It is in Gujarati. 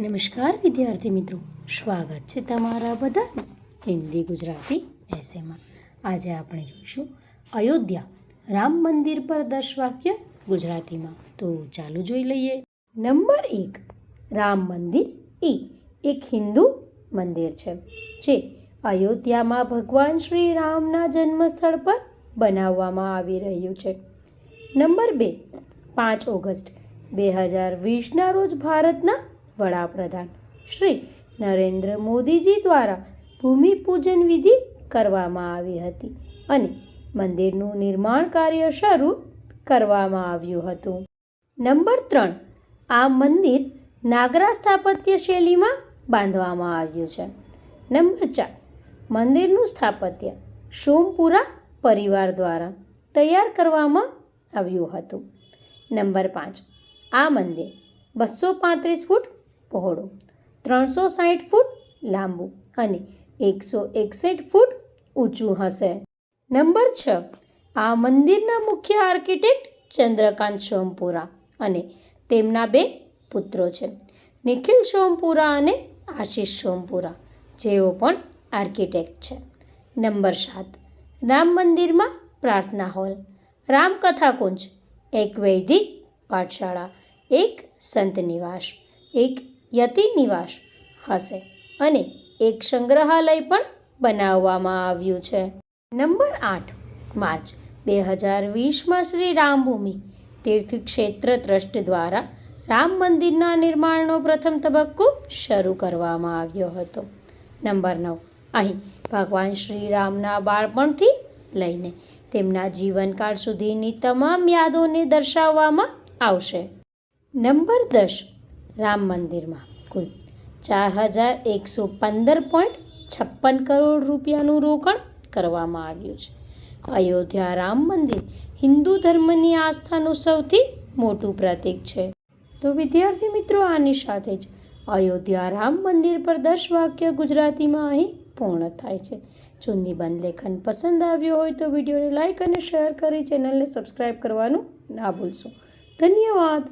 નમસ્કાર વિદ્યાર્થી મિત્રો. સ્વાગત છે તમારા બધા હિન્દી ગુજરાતી એસેમાં આજે આપણે જોઈશું અયોધ્યા. રામ મંદિર પર દસ વાક્ય ગુજરાતીમાં. તો ચાલુ જોઈ લઈએ. નંબર એક. રામ મંદિર એ એક હિન્દુ મંદિર છે, જે અયોધ્યામાં ભગવાન શ્રી રામના જન્મસ્થળ પર બનાવવામાં આવી રહ્યું છે. નંબર બે. પાંચ ઓગસ્ટ બે હજાર વીસના રોજ ભારતના વડાપ્રધાન શ્રી નરેન્દ્ર મોદીજી દ્વારા ભૂમિપૂજન વિધિ કરવામાં આવી હતી અને મંદિરનું નિર્માણ કાર્ય શરૂ કરવામાં આવ્યું હતું. નંબર ત્રણ, આ મંદિર નાગરા સ્થાપત્ય શૈલીમાં બાંધવામાં આવ્યું છે. નંબર ચાર, મંદિરનું સ્થાપત્ય સોમપુરા પરિવાર દ્વારા તૈયાર કરવામાં આવ્યું હતું. નંબર પાંચ, આ મંદિર બસો પાંત્રીસ ફૂટ પહોળું, ત્રણસો સાઠ ફૂટ લાંબુ અને એકસો એકસઠ ફૂટ ઊંચું હશે. નંબર છ, આ મંદિરના મુખ્ય આર્કિટેક્ટ ચંદ્રકાંત સોમપુરા અને તેમના બે પુત્રો છે, નિખિલ સોમપુરા અને આશીષ સોમપુરા, જેઓ પણ આર્કિટેક્ટ છે. નંબર સાત, રામ મંદિરમાં પ્રાર્થના હોલ રામકથા કુંજ એક વૈદિક પાઠશાળા, એક સંત નિવાસ, એક યતિ નિવાસ હશે અને એક સંગ્રહાલય પણ બનાવવામાં આવ્યું છે. નંબર આઠ, માર્ચ બે હજાર વીસમાં શ્રી રામભૂમિ તીર્થક્ષેત્ર ટ્રસ્ટ દ્વારા રામ મંદિરના નિર્માણનો પ્રથમ તબક્કો શરૂ કરવામાં આવ્યો હતો. નંબર નવ, અહીં ભગવાન શ્રી રામના બાળપણથી લઈને તેમના જીવનકાળ સુધીની તમામ યાદોને દર્શાવવામાં આવશે. નંબર દસ રામ મંદિરમાં કુલ ચાર હજાર એકસો પંદર પોઈન્ટ છપ્પન કરોડ રૂપિયાનું રોકાણ કરવામાં આવ્યું છે. અયોધ્યા રામ મંદિર હિન્દુ ધર્મની આસ્થાનું સૌથી મોટું પ્રતીક છે. તો વિદ્યાર્થી મિત્રો, આની સાથે જ અયોધ્યા રામ મંદિર પર દસ વાક્ય ગુજરાતીમાં અહીં પૂર્ણ થાય છે. જો નિબંધ લેખન પસંદ આવ્યો હોય તો વિડીયોને લાઇક અને શેર કરી ચેનલને સબસ્ક્રાઈબ કરવાનું ના ભૂલશો. ધન્યવાદ.